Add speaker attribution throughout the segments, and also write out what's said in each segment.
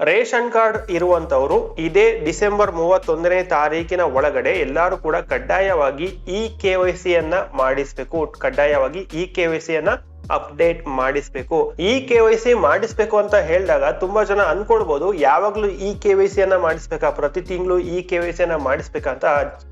Speaker 1: Ration card ಇರುವಂತವರು ಇದೇ December ಮೂವತ್ತೊಂದನೇ ತಾರೀಕಿನ ಒಳಗಡೆ ಎಲ್ಲರೂ ಕೂಡ ಕಡ್ಡಾಯವಾಗಿ ಇ ಕೆ ವೈ ಸಿ ಅನ್ನ ಮಾಡಿಸ್ಬೇಕು. ಕಡ್ಡಾಯವಾಗಿ ಇ ಕೆ ವೈ ಸಿ ಅನ್ನ ಅಪ್ಡೇಟ್ ಮಾಡಿಸ್ಬೇಕು. ಇ ಕೆ ವೈ ಸಿ ಮಾಡಿಸ್ಬೇಕು ಅಂತ ಹೇಳಿದಾಗ ತುಂಬಾ ಜನ ಅನ್ಕೊಳ್ಬಹುದು ಯಾವಾಗ್ಲೂ ಇ ಕೆ ವೈ ಸಿ ಅನ್ನ ಮಾಡಿಸ್ಬೇಕಾ? ಪ್ರತಿ ತಿಂಗಳು ಇ ಕೆ ವೈ ಸಿ ಅನ್ನ ಮಾಡಿಸ್ಬೇಕಂತ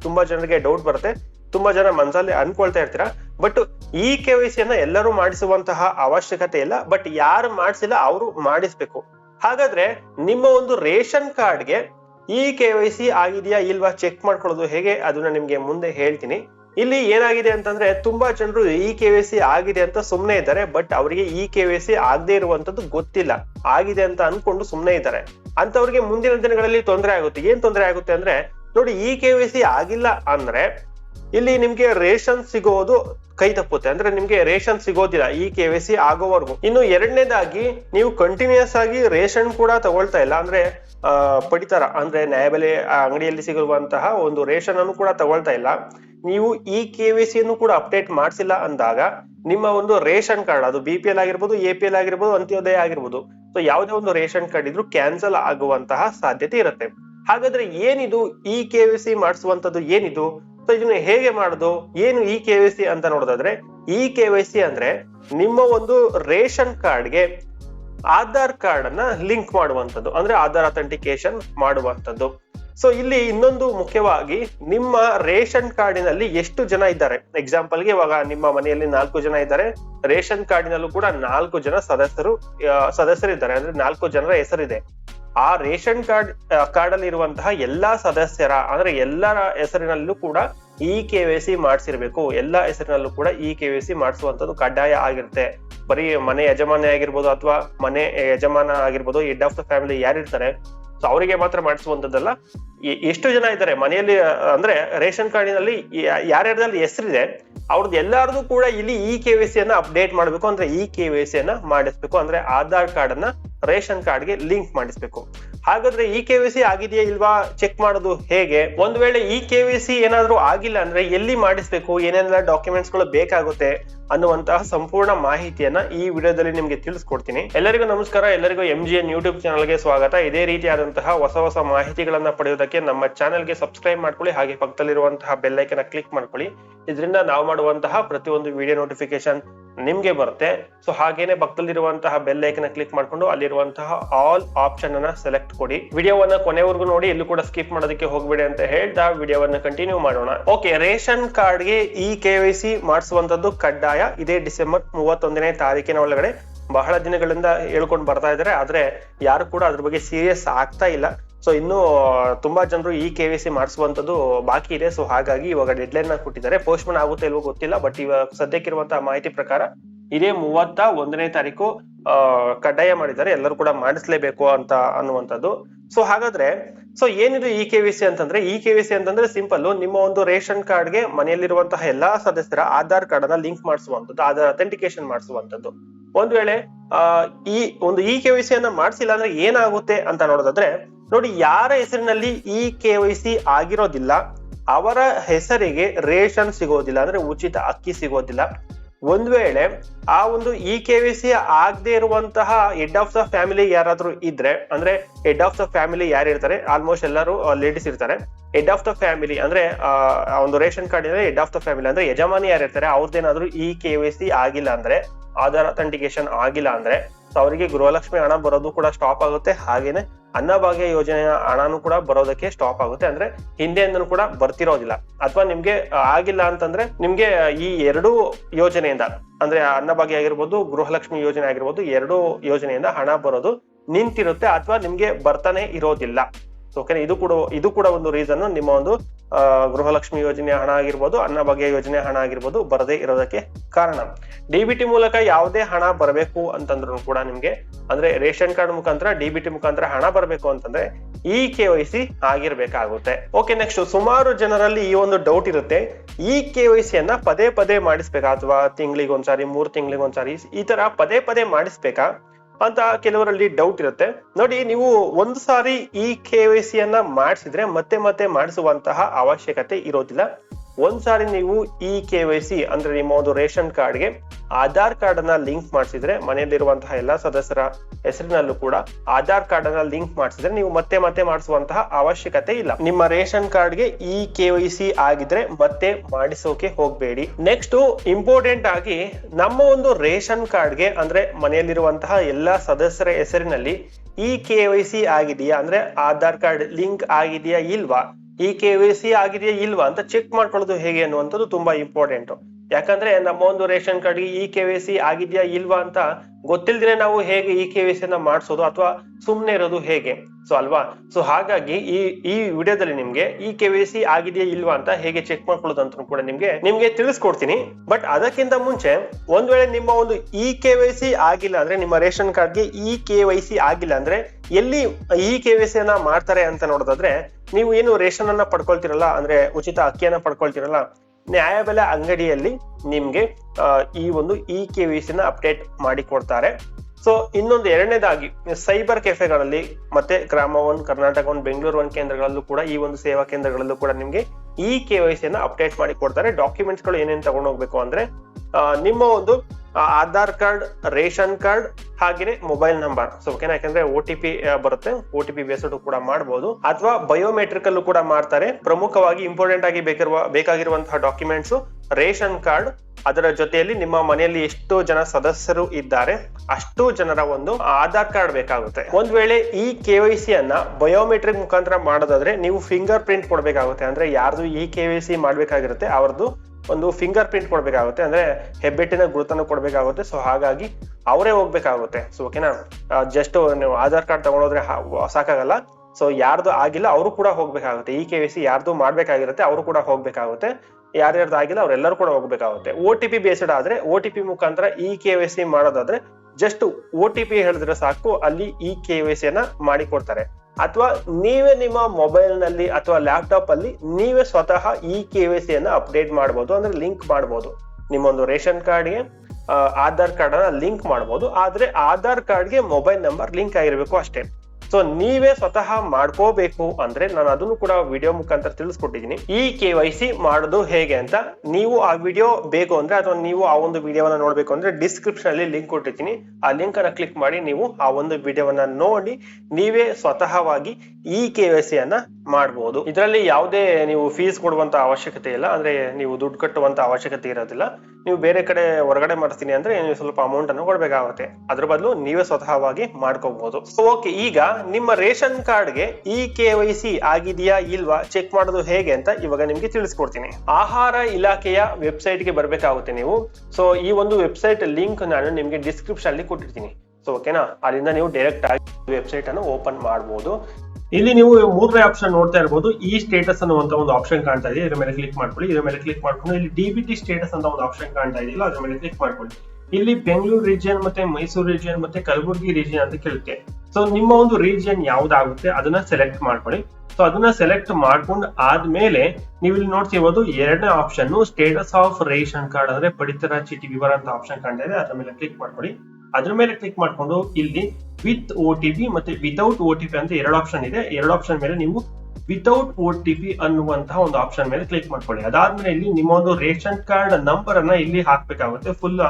Speaker 1: ತುಂಬಾ ಜನರಿಗೆ ಡೌಟ್ ಬರುತ್ತೆ. ತುಂಬಾ ಜನ ಮನಸ್ಸಲ್ಲಿ ಅನ್ಕೊಳ್ತಾ ಇರ್ತೀರಾ? ಬಟ್ ಈ ಕೆ ವೈ ಸಿ ಅನ್ನ ಎಲ್ಲರೂ ಮಾಡಿಸುವಂತಹ ಅವಶ್ಯಕತೆ ಇಲ್ಲ. ಬಟ್ ಯಾರು ಮಾಡಿಸಿಲ್ಲ, ಅವರು ಮಾಡಿಸ್ಬೇಕು. ಹಾಗಾದ್ರೆ ನಿಮ್ಮ ಒಂದು ರೇಷನ್ ಕಾರ್ಡ್ಗೆ ಈ ಕೆ ವೈ ಸಿ ಆಗಿದೆಯಾ ಇಲ್ವಾ ಚೆಕ್ ಮಾಡ್ಕೊಳ್ಳೋದು ಹೇಗೆ? ಅದನ್ನ ನಿಮ್ಗೆ ಮುಂದೆ ಹೇಳ್ತೀನಿ. ಇಲ್ಲಿ ಏನಾಗಿದೆ ಅಂತಂದ್ರೆ ತುಂಬಾ ಜನರು ಇ ಕೆ ವೈ ಸಿ ಆಗಿದೆ ಅಂತ ಸುಮ್ನೆ ಇದ್ದಾರೆ, ಬಟ್ ಅವರಿಗೆ ಇ ಕೆ ವೈ ಸಿ ಆಗದೆ ಇರುವಂತದ್ದು ಗೊತ್ತಿಲ್ಲ. ಆಗಿದೆ ಅಂತ ಅನ್ಕೊಂಡು ಸುಮ್ನೆ ಇದ್ದಾರೆ. ಅಂತವ್ರಿಗೆ ಮುಂದಿನ ದಿನಗಳಲ್ಲಿ ತೊಂದರೆ ಆಗುತ್ತೆ. ಏನ್ ತೊಂದರೆ ಆಗುತ್ತೆ ಅಂದ್ರೆ ನೋಡಿ ಇ ಕೆ ವೈ ಸಿ ಆಗಿಲ್ಲ ಅಂದ್ರೆ ಇಲ್ಲಿ ನಿಮ್ಗೆ ರೇಷನ್ ಸಿಗೋದು ಕೈ ತಪ್ಪುತ್ತೆ. ಅಂದ್ರೆ ನಿಮ್ಗೆ ರೇಷನ್ ಸಿಗೋದಿಲ್ಲ ಈ ಕೆ ವೈ ಸಿ ಆಗೋವರೆಗೂ. ಇನ್ನು ಎರಡನೇದಾಗಿ ನೀವು ಕಂಟಿನ್ಯೂಸ್ ಆಗಿ ರೇಷನ್ ಕೂಡ ತಗೊಳ್ತಾ ಇಲ್ಲ. ಅಂದ್ರೆ ಪಡಿತಾರ, ಅಂದ್ರೆ ನ್ಯಾಯಬೆಲೆ ಅಂಗಡಿಯಲ್ಲಿ ಸಿಗುವಂತಹ ಒಂದು ರೇಷನ್ ಅನ್ನು ಕೂಡ ತಗೊಳ್ತಾ ಇಲ್ಲ. ನೀವು ಈ ಕೆ ವಿ ಸಿ ಕೂಡ ಅಪ್ಡೇಟ್ ಮಾಡಿಸಿಲ್ಲ ಅಂದಾಗ ನಿಮ್ಮ ಒಂದು ರೇಷನ್ ಕಾರ್ಡ್, ಅದು ಬಿ ಪಿ ಎಲ್ ಆಗಿರ್ಬೋದು, ಎ ಪಿ ಎಲ್ ಆಗಿರ್ಬೋದು, ಅಂತ್ಯೋದಯ ಆಗಿರ್ಬೋದು, ಸೊ ಯಾವುದೇ ಒಂದು ರೇಷನ್ ಕಾರ್ಡ್ ಇದ್ರೂ ಕ್ಯಾನ್ಸಲ್ ಆಗುವಂತಹ ಸಾಧ್ಯತೆ ಇರುತ್ತೆ. ಹಾಗಾದ್ರೆ ಏನಿದು ಈ ಕೆ ವಿ ಸಿ ಮಾಡಿಸುವಂತದ್ದು ಏನಿದು? ಸೊ ಇದನ್ನ ಹೇಗೆ ಮಾಡುದು? ಏನು ಇ ಕೆ ವೈ ಸಿ ಅಂತ ನೋಡೋದಾದ್ರೆ ಇ ಕೆ ವೈ ಸಿ ಅಂದ್ರೆ ನಿಮ್ಮ ಒಂದು ರೇಷನ್ ಕಾರ್ಡ್ಗೆ ಆಧಾರ್ ಕಾರ್ಡ್ ಅನ್ನ ಲಿಂಕ್ ಮಾಡುವಂತದ್ದು ಅಂದ್ರೆ ಆಧಾರ್ ಅಥೆಂಟಿಕೇಶನ್ ಮಾಡುವಂತದ್ದು ಸೊ, ಇಲ್ಲಿ ಇನ್ನೊಂದು ಮುಖ್ಯವಾಗಿ ನಿಮ್ಮ ರೇಷನ್ ಕಾರ್ಡಿನಲ್ಲಿ ಎಷ್ಟು ಜನ ಇದ್ದಾರೆ? ಎಕ್ಸಾಂಪಲ್ಗೆ ಇವಾಗ ನಿಮ್ಮ ಮನೆಯಲ್ಲಿ ನಾಲ್ಕು ಜನ ಇದ್ದಾರೆ. ರೇಷನ್ ಕಾರ್ಡಿನಲ್ಲೂ ಕೂಡ ನಾಲ್ಕು ಜನ ಸದಸ್ಯರು ಸದಸ್ಯರಿದ್ದಾರೆ. ಅಂದ್ರೆ ನಾಲ್ಕು ಜನರ ಹೆಸರಿದೆ. ಆ ರೇಷನ್ ಕಾರ್ಡ್ ಕಾರ್ಡ್ ಅಲ್ಲಿ ಇರುವಂತಹ ಎಲ್ಲಾ ಸದಸ್ಯರ, ಅಂದ್ರೆ ಎಲ್ಲರ ಹೆಸರಿನಲ್ಲೂ ಕೂಡ ಇ ಕೆ ವೈ ಸಿ ಮಾಡಿಸಿರ್ಬೇಕು. ಎಲ್ಲಾ ಹೆಸರಿನಲ್ಲೂ ಕೂಡ ಇ ಕೆ ವೈ ಸಿ ಮಾಡಿಸುವಂತದ್ದು ಕಡ್ಡಾಯ ಆಗಿರುತ್ತೆ. ಬರೀ ಮನೆ ಯಜಮಾನ ಆಗಿರ್ಬೋದು ಅಥವಾ ಮನೆ ಯಜಮಾನ ಆಗಿರ್ಬೋದು ಹೆಡ್ ಆಫ್ ದ ಫ್ಯಾಮಿಲಿ ಯಾರಿರ್ತಾರೆ ಸೊ ಅವರಿಗೆ ಮಾತ್ರ ಮಾಡಿಸುವಂತದ್ದಲ್ಲ ಎಷ್ಟು ಜನ ಇದ್ದಾರೆ ಮನೆಯಲ್ಲಿ, ಅಂದ್ರೆ ರೇಷನ್ ಕಾರ್ಡಿನಲ್ಲಿ ಯಾರ್ಯಾರ್ದಲ್ಲಿ ಹೆಸರಿದೆ ಅವ್ರದ್ದು ಎಲ್ಲಾರ್ದು ಕೂಡ ಇಲ್ಲಿ ಇ ಕೆ ವೈ ಸಿ ಅನ್ನ ಅಪ್ಡೇಟ್ ಮಾಡಬೇಕು. ಅಂದ್ರೆ ಇ ಕೆ ವೈ ಸಿ ಅನ್ನ ಮಾಡಿಸ್ಬೇಕು. ಅಂದ್ರೆ ಆಧಾರ್ ಕಾರ್ಡ್ ಅನ್ನ ರೇಷನ್ ಕಾರ್ಡ್ಗೆ ಲಿಂಕ್ ಮಾಡಿಸ್ಬೇಕು. ಹಾಗಾದ್ರೆ ಇ ಕೆ ವೈ ಸಿ ಆಗಿದೆಯಾ ಇಲ್ವಾ? ಚೆಕ್ ಮಾಡೋದು ಹೇಗೆ? ಒಂದ್ ವೇಳೆ ಇ ಕೆ ವೈ ಸಿ ಏನಾದ್ರೂ ಆಗಿಲ್ಲ ಅಂದ್ರೆ ಎಲ್ಲಿ ಮಾಡಿಸ್ಬೇಕು? ಏನೆಲ್ಲ ಡಾಕ್ಯುಮೆಂಟ್ಸ್ಗಳು ಬೇಕಾಗುತ್ತೆ ಅನ್ನುವಂತಹ ಸಂಪೂರ್ಣ ಮಾಹಿತಿಯನ್ನ ಈ ವಿಡಿಯೋದಲ್ಲಿ ನಿಮ್ಗೆ ತಿಳಿಸ್ಕೊಡ್ತೀನಿ. ಎಲ್ಲರಿಗೂ ನಮಸ್ಕಾರ. ಎಲ್ಲರಿಗೂ ಎಂ ಜಿ ಎನ್ ಯೂಟ್ಯೂಬ್ ಚಾನಲ್ಗೆ ಸ್ವಾಗತ. ಇದೇ ರೀತಿಯಾದಂತಹ ಹೊಸ ಹೊಸ ಮಾಹಿತಿಗಳನ್ನ ಪಡೆಯೋದಕ್ಕೆ ನಮ್ಮ ಚಾನಲ್ಗೆ ಸಬ್ಸ್ಕ್ರೈಬ್ ಮಾಡ್ಕೊಳ್ಳಿ. ಹಾಗೆ ಪಕ್ಕದಲ್ಲಿರುವಂತಹ ಬೆಲ್ ಐಕನ್ ಕ್ಲಿಕ್ ಮಾಡ್ಕೊಳ್ಳಿ. ಇದರಿಂದ ನಾವು ಮಾಡುವಂತಹ ಪ್ರತಿಯೊಂದು ವಿಡಿಯೋ ನೋಟಿಫಿಕೇಶನ್ ನಿಮ್ಗೆ ಬರುತ್ತೆ. ಸೊ ಹಾಗೇನೆ ಪಕ್ಕದಲ್ಲಿರುವಂತಹ ಬೆಲ್ ಐಕನ್ ಕ್ಲಿಕ್ ಮಾಡ್ಕೊಂಡು ಅಲ್ಲಿರುವಂತಹ ಆಲ್ ಆಪ್ಷನ್ ಅನ್ನ ಸೆಲೆಕ್ಟ್ ಕೊಡಿ. ವಿಡಿಯೋವನ್ನ ಕೊನೆವರೆಗೂ ನೋಡಿ ಎಲ್ಲೂ ಕೂಡ ಸ್ಕಿಪ್ ಮಾಡೋದಕ್ಕೆ ಹೋಗ್ಬೇಡಿ ಅಂತ ಹೇಳ್ತಾ ವಿಡಿಯೋವನ್ನ ಕಂಟಿನ್ಯೂ ಮಾಡೋಣ. ಓಕೆ ರೇಷನ್ ಕಾರ್ಡ್ಗೆ ಈ ಕೆ ವೈ ಸಿ ಮಾಡಿಸುವಂತದ್ದು ಕಡ್ಡಾಯ. ಇದೇ ಡಿಸೆಂಬರ್ ಮೂವತ್ತೊಂದನೇ ತಾರೀಕಿನ ಒಳಗಡೆ ಬಹಳ ದಿನಗಳಿಂದ ಹೇಳ್ಕೊಂಡು ಬರ್ತಾ ಇದ್ದಾರೆ. ಆದ್ರೆ ಯಾರು ಕೂಡ ಅದ್ರ ಬಗ್ಗೆ ಸೀರಿಯಸ್ ಆಗ್ತಾ ಇಲ್ಲ. ಸೊ ಇನ್ನು ತುಂಬಾ ಜನರು ಈ ಕೆ ವಿ ಸಿ ಮಾಡಿಸುವಂತದ್ದು ಬಾಕಿ ಇದೆ. ಸೊ ಹಾಗಾಗಿ ಇವಾಗ ಡೆಡ್ಲೈನ್ನ ಕೊಟ್ಟಿದ್ದಾರೆ. ಪೋಸ್ಟ್ಮನ್ ಆಗುತ್ತೆ ಇಲ್ವೋ ಗೊತ್ತಿಲ್ಲ ಬಟ್ ಇವಾಗ ಸದ್ಯಕ್ಕಿರುವಂತಹ ಮಾಹಿತಿ ಪ್ರಕಾರ ಇದೇ ಮೂವತ್ತ ಒಂದನೇ ತಾರೀಕು ಕಡ್ಡಾಯ ಮಾಡಿದ್ದಾರೆ. ಎಲ್ಲರೂ ಕೂಡ ಮಾಡಿಸ್ಲೇಬೇಕು ಅಂತ ಅನ್ನುವಂಥದ್ದು. ಸೊ ಹಾಗಾದ್ರೆ ಸೊ ಏನಿದು ಇ ಕೆ ವಿ ಸಿ ಅಂತಂದ್ರೆ ಇ ಕೆ ವಿ ಸಿ ಅಂತಂದ್ರೆ ಸಿಂಪಲ್ ನಿಮ್ಮ ಒಂದು ರೇಷನ್ ಕಾರ್ಡ್ಗೆ ಮನೆಯಲ್ಲಿರುವಂತಹ ಎಲ್ಲಾ ಸದಸ್ಯರ ಆಧಾರ್ ಕಾರ್ಡ್ ಅನ್ನ ಲಿಂಕ್ ಮಾಡಿಸುವಂತದ್ದು ಆಧಾರ್ ಅಥೆಂಟಿಕೇಶನ್ ಮಾಡಿಸುವಂತದ್ದು ಒಂದ್ ವೇಳೆ ಈ, ಒಂದು ಇ ಕೆ ವಿ ಸಿ ಅನ್ನ ಮಾಡಿಸಿಲ್ಲ ಅಂದ್ರೆ ಏನಾಗುತ್ತೆ ಅಂತ ನೋಡೋದಾದ್ರೆ ನೋಡಿ, ಯಾರ ಹೆಸರಿನಲ್ಲಿ ಇ ಕೆ ವೈ ಸಿ ಆಗಿರೋದಿಲ್ಲ, ಅವರ ಹೆಸರಿಗೆ ರೇಷನ್ ಸಿಗೋದಿಲ್ಲ, ಅಂದ್ರೆ ಉಚಿತ ಅಕ್ಕಿ ಸಿಗೋದಿಲ್ಲ. ಒಂದ್ ವೇಳೆ ಆ ಒಂದು ಇ ಕೆ ವಿ ಸಿ ಆಗದೆ ಇರುವಂತಹ ಹೆಡ್ ಆಫ್ ದ ಫ್ಯಾಮಿಲಿ ಯಾರಾದ್ರೂ ಇದ್ರೆ, ಅಂದ್ರೆ ಹೆಡ್ ಆಫ್ ದ ಫ್ಯಾಮಿಲಿ ಯಾರು ಇರ್ತಾರೆ? ಆಲ್ಮೋಸ್ಟ್ ಎಲ್ಲರೂ ಲೇಡೀಸ್ ಇರ್ತಾರೆ. ಹೆಡ್ ಆಫ್ ದ ಫ್ಯಾಮಿಲಿ, ಅಂದ್ರೆ ಒಂದು ರೇಷನ್ ಕಾರ್ಡ್ ಇದ್ರೆ ಹೆಡ್ ಆಫ್ ದ ಫ್ಯಾಮಿಲಿ, ಅಂದ್ರೆ ಯಜಮಾನಿ ಯಾರು ಇರ್ತಾರೆ ಅವ್ರದ್ದೇನಾದ್ರೂ ಇ ಕೆ ವಿ ಸಿ ಆಗಿಲ್ಲ ಅಂದ್ರೆ, ಆಧಾರ್ ಅಥೆಂಟಿಕೇಶನ್ ಆಗಿಲ್ಲ ಅಂದ್ರೆ ಅವರಿಗೆ ಗೃಹಲಕ್ಷ್ಮಿ ಹಣ ಬರೋದು ಕೂಡ ಸ್ಟಾಪ್ ಆಗುತ್ತೆ. ಹಾಗೇನೆ ಅನ್ನಭಾಗ್ಯ ಯೋಜನೆಯ ಹಣನೂ ಕೂಡ ಬರೋದಕ್ಕೆ ಸ್ಟಾಪ್ ಆಗುತ್ತೆ. ಅಂದ್ರೆ ಹಿಂದೆಯಿಂದನೂ ಕೂಡ ಬರ್ತಿರೋದಿಲ್ಲ. ಅಥವಾ ನಿಮ್ಗೆ ಆಗಿಲ್ಲ ಅಂತಂದ್ರೆ ನಿಮ್ಗೆ ಈ ಎರಡು ಯೋಜನೆಯಿಂದ, ಅಂದ್ರೆ ಅನ್ನಭಾಗ್ಯ ಆಗಿರ್ಬೋದು, ಗೃಹಲಕ್ಷ್ಮಿ ಯೋಜನೆ ಆಗಿರ್ಬೋದು ಎರಡು ಯೋಜನೆಯಿಂದ ಹಣ ಬರೋದು ನಿಂತಿರುತ್ತೆ. ಅಥವಾ ನಿಮ್ಗೆ ಬರ್ತಾನೆ ಇರೋದಿಲ್ಲ. ಓಕೆ ಇದು ಕೂಡ ಇದು ಕೂಡ ಒಂದು ರೀಸನ್ ನಿಮ್ಮ ಒಂದು ಗೃಹಲಕ್ಷ್ಮಿ ಯೋಜನೆ ಹಣ ಆಗಿರ್ಬೋದು ಅನ್ನಭಾಗ್ಯ ಯೋಜನೆ ಹಣ ಆಗಿರ್ಬೋದು ಬರದೇ ಇರೋದಕ್ಕೆ ಕಾರಣ. ಡಿಬಿಟಿ ಮೂಲಕ ಯಾವುದೇ ಹಣ ಬರಬೇಕು ಅಂತಂದ್ರು ಕೂಡ ನಿಮ್ಗೆ, ಅಂದ್ರೆ ರೇಷನ್ ಕಾರ್ಡ್ ಮುಖಾಂತರ ಡಿಬಿಟಿ ಮುಖಾಂತರ ಹಣ ಬರಬೇಕು ಅಂತಂದ್ರೆ ಇ ಕೆ ವೈ ಸಿ ಆಗಿರ್ಬೇಕಾಗುತ್ತೆ. ಓಕೆ ನೆಕ್ಸ್ಟ್ ಸುಮಾರು ಜನರಲ್ಲಿ ಈ ಒಂದು ಡೌಟ್ ಇರುತ್ತೆ. ಈ ಕೆ ವೈ ಸಿ ಅನ್ನ ಪದೇ ಪದೇ ಮಾಡಿಸ್ಬೇಕಾ? ಅಥವಾ ತಿಂಗಳಿಗೆ ಒಂದ್ಸಾರಿ ಮೂರ್ ತಿಂಗಳಿಗೆ ಒಂದ್ಸಾರಿ ಈ ತರ ಪದೇ ಪದೇ ಮಾಡಿಸ್ಬೇಕಾ? ಅಂತ ಕೆಲವರಲ್ಲಿ ಡೌಟ್ ಇರುತ್ತೆ. ನೋಡಿ, ನೀವು ಒಂದು ಸಾರಿ ಈ ಕೆ ವೈ ಸಿ ಅನ್ನ ಮಾಡಿಸಿದ್ರೆ ಮತ್ತೆ ಮತ್ತೆ ಮಾಡಿಸುವಂತಹ ಅವಶ್ಯಕತೆ ಇರೋದಿಲ್ಲ. ಒಂದ್ಸಾರಿ ನೀವು ಇ ಕೆ ವೈ ಸಿ, ಅಂದ್ರೆ ನಿಮ್ಮ ಒಂದು ರೇಷನ್ ಕಾರ್ಡ್ಗೆ ಆಧಾರ್ ಕಾರ್ಡ್ ಅನ್ನ ಲಿಂಕ್ ಮಾಡಿಸಿದ್ರೆ, ಮನೆಯಲ್ಲಿರುವಂತಹ ಎಲ್ಲಾ ಸದಸ್ಯರ ಹೆಸರಿನಲ್ಲೂ ಕೂಡ ಆಧಾರ್ ಕಾರ್ಡ್ ಅನ್ನ ಲಿಂಕ್ ಮಾಡಿಸಿದ್ರೆ ನೀವು ಮತ್ತೆ ಮತ್ತೆ ಮಾಡಿಸುವಂತಹ ಅವಶ್ಯಕತೆ ಇಲ್ಲ. ನಿಮ್ಮ ರೇಷನ್ ಕಾರ್ಡ್ಗೆ ಇ ಕೆ ವೈ ಸಿ ಆಗಿದ್ರೆ ಮತ್ತೆ ಮಾಡಿಸೋಕೆ ಹೋಗಬೇಡಿ. ನೆಕ್ಸ್ಟ್ ಇಂಪಾರ್ಟೆಂಟ್ ಆಗಿ ನಮ್ಮ ಒಂದು ರೇಷನ್ ಕಾರ್ಡ್ಗೆ, ಅಂದ್ರೆ ಮನೆಯಲ್ಲಿರುವಂತಹ ಎಲ್ಲಾ ಸದಸ್ಯರ ಹೆಸರಿನಲ್ಲಿ ಇ ಕೆ ವೈ ಸಿ ಆಗಿದೆಯಾ, ಅಂದ್ರೆ ಆಧಾರ್ ಕಾರ್ಡ್ ಲಿಂಕ್ ಆಗಿದೆಯಾ ಇಲ್ವಾ ಈ ಕೆ ವೈ ಸಿ ಆಗಿದೆಯಾ ಇಲ್ವಾ ಅಂತ ಚೆಕ್ ಮಾಡ್ಕೊಳ್ಳೋದು ಹೇಗೆ ಅನ್ನುವಂಥದ್ದು ತುಂಬಾ ಇಂಪಾರ್ಟೆಂಟ್ ಯಾಕಂದ್ರೆ ನಮ್ಮ ಒಂದು ರೇಷನ್ ಕಾರ್ಡ್ಗೆ ಇ ಕೆ ವೈ ಸಿ ಆಗಿದೆಯಾ ಇಲ್ವಾ ಅಂತ ಗೊತ್ತಿಲ್ದೇನೆ ನಾವು ಹೇಗೆ ಇ ಕೆ ವೈ ಸಿ ನ ಮಾಡಿಸೋದು ಅಥವಾ ಸುಮ್ನೆ ಇರೋದು ಹೇಗೆ? ಸೊ ಅಲ್ವಾ? ಸೊ ಹಾಗಾಗಿ ಈ ಈ ವಿಡಿಯೋದಲ್ಲಿ ನಿಮ್ಗೆ ಈ ಕೆ ವೈ ಸಿ ಆಗಿದೆಯಾ ಇಲ್ವಾ ಅಂತ ಹೇಗೆ ಚೆಕ್ ಮಾಡ್ಕೊಳ್ಳೋದು ಅಂತ ಕೂಡ ನಿಮ್ಗೆ ನಿಮ್ಗೆ ತಿಳಿಸ್ಕೊಡ್ತೀನಿ. ಬಟ್ ಅದಕ್ಕಿಂತ ಮುಂಚೆ ಒಂದ್ ವೇಳೆ ನಿಮ್ಮ ಒಂದು ಇ ಕೆ ಸಿ ಆಗಿಲ್ಲ ಅಂದ್ರೆ, ನಿಮ್ಮ ರೇಷನ್ ಕಾರ್ಡ್ಗೆ ಇ ಕೆ ಸಿ ಆಗಿಲ್ಲ ಅಂದ್ರೆ, ಎಲ್ಲಿ ಇ ಕೆ ವೈ ಸಿ ಅನ್ನ ಮಾಡ್ತಾರೆ ಅಂತ ನೋಡೋದಾದ್ರೆ, ನೀವು ಏನು ರೇಷನ್ ಅನ್ನ ಪಡ್ಕೊಳ್ತಿರಲ್ಲ, ಅಂದ್ರೆ ಉಚಿತ ಅಕ್ಕಿಯನ್ನ ಪಡ್ಕೊಳ್ತಿರಲ್ಲ, ನ್ಯಾಯಬೆಲೆ ಅಂಗಡಿಯಲ್ಲಿ ನಿಮ್ಗೆ ಈ ಒಂದು ಇ ಕೆ ವಿ ನ ಅಪ್ಡೇಟ್ ಮಾಡಿ ಕೊಡ್ತಾರೆ. ಸೊ ಇನ್ನೊಂದು ಎರಡನೇದಾಗಿ, ಸೈಬರ್ ಕೆಫೆಗಳಲ್ಲಿ ಮತ್ತೆ Grama One Karnataka One Bengaluru One ಕೇಂದ್ರಗಳಲ್ಲೂ ಕೂಡ, ಈ ಒಂದು ಸೇವಾ ಕೇಂದ್ರಗಳಲ್ಲೂ ಕೂಡ ನಿಮ್ಗೆ ಈ ಕೆ ವೈ ನ ಅಪ್ಡೇಟ್ ಮಾಡಿ ಕೊಡ್ತಾರೆ. ಡಾಕ್ಯುಮೆಂಟ್ಸ್ಗಳು ಏನೇನು ತಗೊಂಡೋಗ್ಬೇಕು ಅಂದ್ರೆ ನಿಮ್ಮ ಒಂದು ಆಧಾರ್ ಕಾರ್ಡ್, ರೇಷನ್ ಕಾರ್ಡ್ ಹಾಗೆ ಮೊಬೈಲ್ ನಂಬರ್. ಸೊ ಓಕೆನಾ ಯಾಕಂದ್ರೆ ಒ ಟಿ ಪಿ ಬರುತ್ತೆ. ಒ ಟಿ ಪಿ ಬೇಸಡ್ ಕೂಡ ಮಾಡಬಹುದು ಅಥವಾ ಬಯೋಮೆಟ್ರಿಕ್ ಅಲ್ಲೂ ಕೂಡ ಮಾಡ್ತಾರೆ. ಪ್ರಮುಖವಾಗಿ ಇಂಪಾರ್ಟೆಂಟ್ ಆಗಿ ಬೇಕಿರುವ, ಬೇಕಾಗಿರುವಂತಹ ಡಾಕ್ಯುಮೆಂಟ್ಸ್ ರೇಷನ್ ಕಾರ್ಡ್. ಅದರ ಜೊತೆಯಲ್ಲಿ ನಿಮ್ಮ ಮನೆಯಲ್ಲಿ ಎಷ್ಟು ಜನ ಸದಸ್ಯರು ಇದ್ದಾರೆ. ಅಷ್ಟು ಜನರ ಒಂದು ಆಧಾರ್ ಕಾರ್ಡ್ ಬೇಕಾಗುತ್ತೆ. ಒಂದ್ ವೇಳೆ ಈ ಕೆ ವೈ ಸಿ ಅನ್ನ ಬಯೋಮೆಟ್ರಿಕ್ ಮುಖಾಂತರ ಮಾಡೋದಾದ್ರೆ ನೀವು ಫಿಂಗರ್ ಪ್ರಿಂಟ್ ಕೊಡ್ಬೇಕಾಗುತ್ತೆ. ಅಂದ್ರೆ ಯಾರ್ದು ಈ ಕೆ ವೈ ಸಿ ಮಾಡ್ಬೇಕಾಗಿರುತ್ತೆ ಅವ್ರದ್ದು ಒಂದು ಫಿಂಗರ್ ಪ್ರಿಂಟ್ ಕೊಡಬೇಕಾಗುತ್ತೆ, ಅಂದ್ರೆ ಹೆಬ್ಬೆಟ್ಟಿನ ಗುರುತನ್ನು ಕೊಡಬೇಕಾಗುತ್ತೆ. ಸೊ ಹಾಗಾಗಿ ಅವರೇ ಹೋಗ್ಬೇಕಾಗುತ್ತೆ. ಸೊ ಓಕೆನಾ ಜಸ್ಟ್ ನೀವು ಆಧಾರ್ ಕಾರ್ಡ್ ತಗೊಂಡೋದ್ರೆ ಸಾಕಾಗಲ್ಲ. ಸೊ ಯಾರ್ದು ಆಗಿಲ್ಲ, ಅವರು ಕೂಡ ಹೋಗ್ಬೇಕಾಗುತ್ತೆ. ಈ ಕೆ ವಿ ಸಿ ಯಾರ್ದು ಮಾಡ್ಬೇಕಾಗಿರುತ್ತೆ, ಅವರು ಕೂಡ ಹೋಗ್ಬೇಕಾಗುತ್ತೆ. ಯಾರ್ಯಾರ್ದು ಆಗಿಲ್ಲ, ಅವರೆಲ್ಲರೂ ಕೂಡ ಹೋಗ್ಬೇಕಾಗುತ್ತೆ. ಒ ಟಿ ಪಿ ಬೇಸ್ಡ್ ಆದ್ರೆ ಒ ಟಿ ಪಿ ಮುಖಾಂತರ ಇ ಕೆ ವೈ ಸಿ ಮಾಡೋದಾದ್ರೆ ಜಸ್ಟ್ ಒ ಟಿ ಪಿ ಹೇಳಿದ್ರೆ ಸಾಕು, ಅಲ್ಲಿ ಇ ಕೆ ವೈ ಸಿ ಅನ್ನ ಮಾಡಿ ಕೊಡ್ತಾರೆ ಅಥವಾ ನೀವೇ ನಿಮ್ಮ ಮೊಬೈಲ್ನಲ್ಲಿ ಅಥವಾ ಲ್ಯಾಪ್ಟಾಪ್ ಅಲ್ಲಿ ನೀವೇ ಸ್ವತಃ ಈ ಕೆ ವೈ ಸಿ ಅನ್ನ ಅಪ್ಡೇಟ್ ಮಾಡಬಹುದು ಅಂದ್ರೆ ಲಿಂಕ್ ಮಾಡಬಹುದು ನಿಮ್ಮೊಂದು ರೇಷನ್ ಕಾರ್ಡ್ಗೆ ಆಧಾರ್ ಕಾರ್ಡ್ ಅನ್ನ ಲಿಂಕ್ ಮಾಡಬಹುದು ಆದ್ರೆ ಆಧಾರ್ ಕಾರ್ಡ್ಗೆ ಮೊಬೈಲ್ ನಂಬರ್ ಲಿಂಕ್ ಆಗಿರ್ಬೇಕು ಅಷ್ಟೇ. ಸೊ ನೀವೇ ಸ್ವತಃ ಮಾಡ್ಕೋಬೇಕು ಅಂದ್ರೆ ನಾನು ಅದನ್ನು ಕೂಡ ವಿಡಿಯೋ ಮುಖಾಂತರ ತಿಳಿಸ್ಕೊಟ್ಟಿದ್ದೀನಿ. ಈ ಕೆ ವೈ ಸಿ ಮಾಡೋದು ಹೇಗೆ ಅಂತ ನೀವು ಆ ವಿಡಿಯೋ ಬೇಕು ಅಂದ್ರೆ ಅಥವಾ ನೀವು ಆ ಒಂದು ವಿಡಿಯೋವನ್ನ ನೋಡ್ಬೇಕು ಅಂದ್ರೆ ಡಿಸ್ಕ್ರಿಪ್ಷನ್ ಅಲ್ಲಿ ಲಿಂಕ್ ಕೊಟ್ಟಿರ್ತೀನಿ. ಆ ಲಿಂಕ್ ಅನ್ನ ಕ್ಲಿಕ್ ಮಾಡಿ ನೀವು ಆ ಒಂದು ವಿಡಿಯೋವನ್ನ ನೋಡಿ ನೀವೇ ಸ್ವತಃವಾಗಿ ಈ ಕೆ ವೈ ಸಿ ಅನ್ನ ಮಾಡಬಹುದು ಇದರಲ್ಲಿ ಯಾವುದೇ ನೀವು ಫೀಸ್ ಕೊಡುವಂತ ಅವಶ್ಯಕತೆ ಇಲ್ಲ. ಅಂದ್ರೆ ನೀವು ದುಡ್ಡು ಕಟ್ಟುವಂತ ಅವಶ್ಯಕತೆ ಇರೋದಿಲ್ಲ. ನೀವು ಬೇರೆ ಕಡೆ ಹೊರಗಡೆ ಮಾಡ್ತೀನಿ ಅಂದ್ರೆ ನೀವು ಸ್ವಲ್ಪ ಅಮೌಂಟ್ ಅನ್ನು ಕೊಡ್ಬೇಕಾಗುತ್ತೆ. ಅದ್ರ ಬದಲು ನೀವೇ ಸ್ವತಃವಾಗಿ ಮಾಡ್ಕೋಬಹುದು ಸೊ ಓಕೆ ಈಗ ನಿಮ್ಮ ರೇಷನ್ ಕಾರ್ಡ್ಗೆ ಇ ಕೆ ವೈ ಸಿ ಆಗಿದೆಯಾ ಇಲ್ವಾ? ಚೆಕ್ ಮಾಡೋದು ಹೇಗೆ ಅಂತ ಇವಾಗ ನಿಮ್ಗೆ ತಿಳಿಸ್ಕೊಡ್ತೀನಿ. ಆಹಾರ ಇಲಾಖೆಯ ವೆಬ್ಸೈಟ್ಗೆ ಬರ್ಬೇಕಾಗುತ್ತೆ ನೀವು. ಸೊ ಈ ಒಂದು ವೆಬ್ಸೈಟ್ ಲಿಂಕ್ ನಾನು ನಿಮ್ಗೆ ಡಿಸ್ಕ್ರಿಪ್ಷನ್ ಅಲ್ಲಿ ಕೊಟ್ಟಿರ್ತೀನಿ. ಸೊ ಓಕೆನಾ ಅಲ್ಲಿಂದ ನೀವು ಡೈರೆಕ್ಟ್ ಆಗಿ ವೆಬ್ಸೈಟ್ ಅನ್ನು ಓಪನ್ ಮಾಡಬಹುದು ಇಲ್ಲಿ ನೀವು ಮೂರನೇ ಆಪ್ಷನ್ ನೋಡ್ತಾ ಇರಬಹುದು ಈ ಸ್ಟೇಟಸ್ ಅನ್ನುವಂತ ಒಂದು ಆಪ್ಷನ್ ಕಾಣ್ತಾ ಇದೆ. ಇದ್ರ ಮೇಲೆ ಕ್ಲಿಕ್ ಮಾಡ್ಕೊಳ್ಳಿ. ಇದ್ರ ಮೇಲೆ ಕ್ಲಿಕ್ ಮಾಡ್ಕೊಂಡು ಇಲ್ಲಿ ಡಿ ಬಿ ಟಿ ಸ್ಟೇಟಸ್ ಅಂತ ಒಂದು ಆಪ್ಷನ್ ಕಾಣ್ತಾ ಇದೆಯಲ್ಲ, ಅದ್ರ ಮೇಲೆ ಕ್ಲಿಕ್ ಮಾಡ್ಕೊಳ್ಳಿ. ಇಲ್ಲಿ ಬೆಂಗಳೂರು ರೀಜಿಯನ್ ಮತ್ತೆ ಮೈಸೂರು ರೀಜಿಯನ್ ಮತ್ತೆ ಕಲಬುರಗಿ ರೀಜಿಯನ್ ಅಂತ ಕೇಳುತ್ತೆ. ಸೊ ನಿಮ್ಮ ಒಂದು ರೀಜಿಯನ್ ಯಾವ್ದಾಗುತ್ತೆ, ಅದನ್ನ ಸೆಲೆಕ್ಟ್ ಮಾಡ್ಕೊಳ್ಳಿ. ಸೊ ಅದನ್ನ ಸೆಲೆಕ್ಟ್ ಮಾಡ್ಕೊಂಡು ಆದ್ಮೇಲೆ ನೀವು ಇಲ್ಲಿ ನೋಡ್ತಿರ್ಬೋದು ಎರಡನೇ option status of ration card ಅಂದ್ರೆ ಪಡಿತರ ಚೀಟಿ ವಿವರ ಅಂತ ಆಪ್ಷನ್ ಕಾಣ್ತಾ ಇದೆ. ಅದ್ರ ಮೇಲೆ ಕ್ಲಿಕ್ ಮಾಡ್ಕೊಳ್ಳಿ. ಅದ್ರ ಮೇಲೆ ಕ್ಲಿಕ್ ಮಾಡ್ಕೊಂಡು ಇಲ್ಲಿ ವಿತ್ ಓ ಟಿ ಪಿ ಮತ್ತೆ ವಿತೌಟ್ ಓ ಟಿ ಪಿ ಅಂತ ಎರಡು ಆಪ್ಷನ್ ಇದೆ. ಎರಡು ಆಪ್ಷನ್ ಮೇಲೆ ನೀವು ವಿತೌಟ್ ಓ ಟಿ ಪಿ ಅನ್ನುವಂತಹ ಒಂದು ಆಪ್ಷನ್ ಮೇಲೆ ಕ್ಲಿಕ್ ಮಾಡ್ಕೊಳ್ಳಿ. ಅದಾದ್ಮೇಲೆ ಇಲ್ಲಿ ನಿಮ್ಮ ಒಂದು ರೇಷನ್ ಕಾರ್ಡ್ ನಂಬರ್ ಅನ್ನ ಇಲ್ಲಿ ಹಾಕ್ಬೇಕಾಗುತ್ತೆ. ಫುಲ್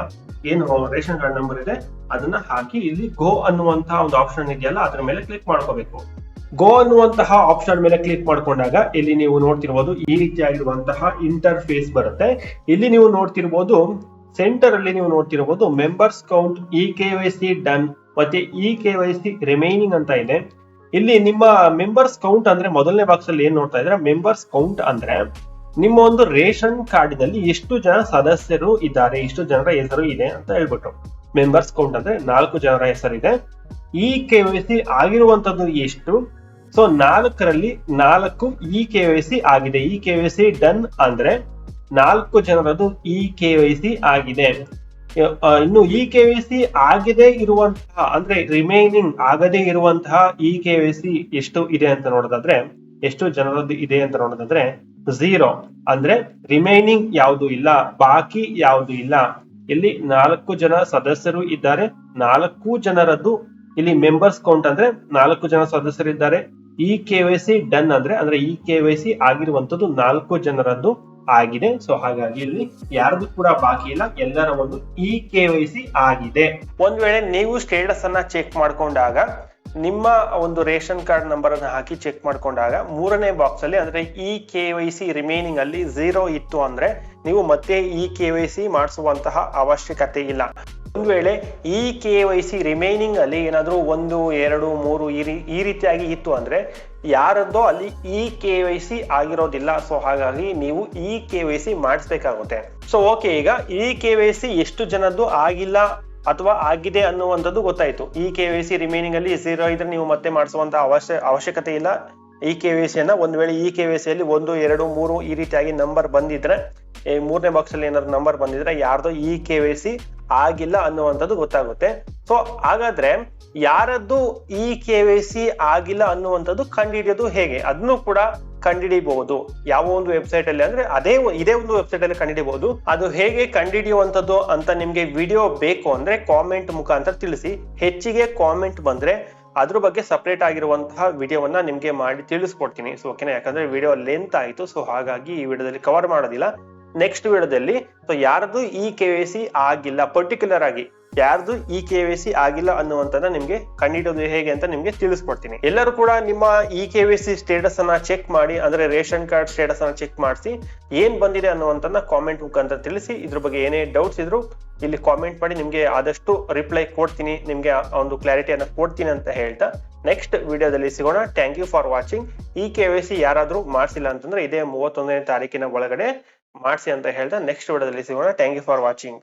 Speaker 1: ಏನು ರೇಷನ್ ಕಾರ್ಡ್ ನಂಬರ್ ಇದೆ, ಅದನ್ನ ಹಾಕಿ ಇಲ್ಲಿ ಗೋ ಅನ್ನುವಂತಹ ಒಂದು ಆಪ್ಷನ್ ಇದೆಯಲ್ಲ, ಅದ್ರ ಮೇಲೆ ಕ್ಲಿಕ್ ಮಾಡ್ಕೋಬೇಕು. ಗೋ ಅನ್ನುವಂತಹ ಆಪ್ಷನ್ ಮೇಲೆ ಕ್ಲಿಕ್ ಮಾಡ್ಕೊಂಡಾಗ ಇಲ್ಲಿ ನೀವು ನೋಡ್ತಿರ್ಬೋದು ಈ ರೀತಿಯಾಗಿರುವಂತಹ ಇಂಟರ್ಫೇಸ್ ಬರುತ್ತೆ. ಇಲ್ಲಿ ನೀವು ನೋಡ್ತಿರ್ಬೋದು ಸೆಂಟರ್ ಅಲ್ಲಿ ನೀವು ನೋಡ್ತಿರಬಹುದು members count E K Y C done ಮತ್ತೆ E K Y C remaining ಅಂತ ಇದೆ. ಇಲ್ಲಿ ನಿಮ್ಮ ಮೆಂಬರ್ಸ್ ಕೌಂಟ್ ಅಂದ್ರೆ ಮೊದಲನೇ ಬಾಕ್ಸ್ ಅಲ್ಲಿ ಏನ್ ನೋಡ್ತಾ ಇದ್ರೆ ಮೆಂಬರ್ಸ್ ಕೌಂಟ್ ಅಂದ್ರೆ ನಿಮ್ಮ ಒಂದು ರೇಷನ್ ಕಾರ್ಡಿನಲ್ಲಿ ಎಷ್ಟು ಜನ ಸದಸ್ಯರು ಇದ್ದಾರೆ ಇಷ್ಟು ಜನರ ಹೆಸರು ಇದೆ ಅಂತ ಹೇಳ್ಬಿಟ್ಟು. ಮೆಂಬರ್ಸ್ ಕೌಂಟ್ ಅಂದ್ರೆ ನಾಲ್ಕು ಜನರ ಹೆಸರಿದೆ. ಇ ಕೆ ವೈ ಸಿ ಆಗಿರುವಂತದ್ದು ಎಷ್ಟು? ಸೊ ನಾಲ್ಕರಲ್ಲಿ ನಾಲ್ಕು ಇ ಕೆ ವೈ ಸಿ ಆಗಿದೆ. E K Y C done ಅಂದ್ರೆ ನಾಲ್ಕು ಜನರದು ಇ ಕೆ ವೈ ಸಿ ಆಗಿದೆ. ಇನ್ನು ಇ ಕೆ ವೈ ಸಿ ಆಗದೆ ಇರುವಂತಹ, ಅಂದ್ರೆ ರಿಮೈನಿಂಗ್ ಆಗದೆ ಇರುವಂತಹ ಇ ಕೆ ವೈ ಸಿ ಎಷ್ಟು ಇದೆ ಅಂತ ನೋಡೋದಾದ್ರೆ, ಎಷ್ಟು ಜನರದ್ದು ಇದೆ ಅಂತ ನೋಡೋದಾದ್ರೆ ಝೀರೋ. ಅಂದ್ರೆ ರಿಮೈನಿಂಗ್ ಯಾವುದು ಇಲ್ಲ, ಬಾಕಿ ಯಾವುದು ಇಲ್ಲ. ಇಲ್ಲಿ ನಾಲ್ಕು ಜನ ಸದಸ್ಯರು ಇದ್ದಾರೆ. ನಾಲ್ಕು ಜನರದ್ದು ಇಲ್ಲಿ ಮೆಂಬರ್ಸ್ ಕೌಂಟ್ ಅಂದ್ರೆ ನಾಲ್ಕು ಜನ ಸದಸ್ಯರಿದ್ದಾರೆ. E K Y C done ಅಂದ್ರೆ ಅಂದ್ರೆ ಇ ಕೆ ವೈ ಸಿ ಆಗಿರುವಂತದ್ದು ನಾಲ್ಕು ಜನರದ್ದು ಆಗಿದೆ. ಸೊ ಹಾಗಾಗಿ ಇಲ್ಲಿ ಯಾರ್ದು ಕೂಡ ಬಾಕಿ ಇಲ್ಲ. ಎಲ್ಲರ ಒಂದು ಇ ಕೆ ಆಗಿದೆ. ಒಂದ್ ವೇಳೆ ನೀವು ಸ್ಟೇಟಸ್ ಅನ್ನ ಚೆಕ್ ಮಾಡ್ಕೊಂಡಾಗ, ನಿಮ್ಮ ಒಂದು ರೇಷನ್ ಕಾರ್ಡ್ ನಂಬರ್ ಅನ್ನು ಹಾಕಿ ಚೆಕ್ ಮಾಡ್ಕೊಂಡಾಗ, ಮೂರನೇ ಬಾಕ್ಸ್ ಅಲ್ಲಿ ಅಂದ್ರೆ E K Y C remaining ಅಲ್ಲಿ ಝೀರೋ ಇತ್ತು ಅಂದ್ರೆ ನೀವು ಮತ್ತೆ ಇ ಕೆ ವೈ ಸಿ ಮಾಡಿಸುವಂತಹ ಅವಶ್ಯಕತೆ ಇಲ್ಲ. ಒಂದ್ ವೇಳೆ E K Y C remaining ಅಲ್ಲಿ ಏನಾದರೂ ಒಂದು, ಎರಡು, ಮೂರು ಈ ರೀತಿಯಾಗಿ ಇತ್ತು ಅಂದ್ರೆ ಯಾರದ್ದೋ ಅಲ್ಲಿ ಇ ಕೆ ವೈ ಸಿ ಆಗಿರೋದಿಲ್ಲ. ಸೊ ಹಾಗಾಗಿ ನೀವು ಇ ಕೆ ವೈ ಸಿ ಮಾಡಿಸ್ಬೇಕಾಗುತ್ತೆ. ಸೊ ಓಕೆ ಈಗ ಇ ಕೆ ವೈ ಸಿ ಎಷ್ಟು ಜನದ್ದು ಆಗಿಲ್ಲ ಅಥವಾ ಆಗಿದೆ ಅನ್ನುವಂಥದ್ದು ಗೊತ್ತಾಯ್ತು. E K Y C remaining ಅಲ್ಲಿ ಝೀರೋ ಇದ್ರೆ ನೀವು ಮತ್ತೆ ಮಾಡಿಸುವಂತ ಅವಶ್ಯ, ಅವಶ್ಯಕತೆ ಇಲ್ಲ. ಈ ಕೆ ವೈ ಸಿ ಅನ್ನ ಒಂದ್ ವೇಳೆ ಈ ಕೆ ವೈ ಸಿ ಅಲ್ಲಿ ಒಂದು, ಎರಡು, ಮೂರು ಈ ರೀತಿಯಾಗಿ ನಂಬರ್ ಬಂದಿದ್ರೆ ಈ ಮೂರನೇ ಬಾಕ್ಸ್ ಅಲ್ಲಿ ಏನಾದ್ರು ನಂಬರ್ ಬಂದಿದ್ರೆ ಯಾರ್ದೋ ಈ ಕೆ ವೈ ಸಿ ಆಗಿಲ್ಲ ಅನ್ನುವಂಥದ್ದು ಗೊತ್ತಾಗುತ್ತೆ. ಸೊ ಹಾಗಾದ್ರೆ ಯಾರದ್ದು ಈ ಕೆ ವೈ ಸಿ ಆಗಿಲ್ಲ ಅನ್ನುವಂಥದ್ದು ಕಂಡುಹಿಡಿಯೋದು ಹೇಗೆ? ಅದನ್ನು ಕೂಡ ಕಂಡುಹಿಡಿಬಹುದು. ಯಾವ ಒಂದು ವೆಬ್ಸೈಟ್ ಅಲ್ಲಿ ಅಂದ್ರೆ ಅದೇ ಇದೇ ಒಂದು ವೆಬ್ಸೈಟ್ ಅಲ್ಲಿ ಕಂಡುಹಿಡಿಬಹುದು. ಅದು ಹೇಗೆ ಕಂಡುಹಿಡಿಯುವಂಥದ್ದು ಅಂತ ನಿಮ್ಗೆ ವಿಡಿಯೋ ಬೇಕು ಅಂದ್ರೆ ಕಾಮೆಂಟ್ ಮುಖಾಂತರ ತಿಳಿಸಿ. ಹೆಚ್ಚಿಗೆ ಕಾಮೆಂಟ್ ಬಂದ್ರೆ ಅದ್ರ ಬಗ್ಗೆ ಸಪ್ರೇಟ್ ಆಗಿರುವಂತಹ ವಿಡಿಯೋವನ್ನ ನಿಮ್ಗೆ ಮಾಡಿ ತಿಳಿಸ್ಕೊಡ್ತೀನಿ. ಸೊ ಓಕೆನಾ ಯಾಕಂದ್ರೆ ವಿಡಿಯೋ ಲೆಂತ್ ಆಯ್ತು. ಸೊ ಹಾಗಾಗಿ ಈ ವಿಡಿಯೋದಲ್ಲಿ ಕವರ್ ಮಾಡೋದಿಲ್ಲ. ನೆಕ್ಸ್ಟ್ ವಿಡಿಯೋದಲ್ಲಿ ಸೊ ಯಾರ್ದು ಈ ಕೆ ವೈ ಸಿ ಆಗಿಲ್ಲ ಪರ್ಟಿಕ್ಯುಲರ್ ಆಗಿ, ಯಾರ್ದು ಈ ಕೆ ವೈ ಸಿ ಆಗಿಲ್ಲ ಅನ್ನುವಂಥದ್ದು ನಿಮ್ಗೆ ಕಂಡಿಡೋದು ಹೇಗೆ ಅಂತ ನಿಮ್ಗೆ ತಿಳಿಸ್ಕೊಡ್ತೀನಿ. ಎಲ್ಲರೂ ಕೂಡ ನಿಮ್ಮ E K Y C status ಅನ್ನ ಚೆಕ್ ಮಾಡಿ, ಅಂದ್ರೆ ರೇಷನ್ ಕಾರ್ಡ್ ಸ್ಟೇಟಸ್ ಅನ್ನ ಚೆಕ್ ಮಾಡಿಸಿ, ಏನ್ ಬಂದಿದೆ ಅನ್ನುವಂಥದ್ದನ್ನ ಕಾಮೆಂಟ್ ಮುಖಾಂತರ ತಿಳಿಸಿ, ಇದ್ರ ಬಗ್ಗೆ ಏನೇ ಡೌಟ್ಸ್ ಇದ್ರು ಇಲ್ಲಿ ಕಾಮೆಂಟ್ ಮಾಡಿ, ನಿಮ್ಗೆ ಆದಷ್ಟು ರಿಪ್ಲೈ ಕೊಡ್ತೀನಿ, ನಿಮ್ಗೆ ಒಂದು ಕ್ಲಾರಿಟಿಯನ್ನ ಕೊಡ್ತೀನಿ ಅಂತ ಹೇಳ್ತಾ ನೆಕ್ಸ್ಟ್ ವಿಡಿಯೋದಲ್ಲಿ ಸಿಗೋಣ. Thank you for watching E K Y C ಯಾರಾದ್ರೂ ಮಾಡಿಸಿಲ್ಲ ಅಂತಂದ್ರೆ ಇದೇ ಮೂವತ್ತೊಂದನೇ ತಾರೀಕಿನ ಒಳಗಡೆ ಮಾಡಿಸಿ ಅಂತ ಹೇಳ್ತಾ ನೆಕ್ಸ್ಟ್ ವಿಡಿಯೋದಲ್ಲಿ ಸಿಗೋಣ. Thank you for watching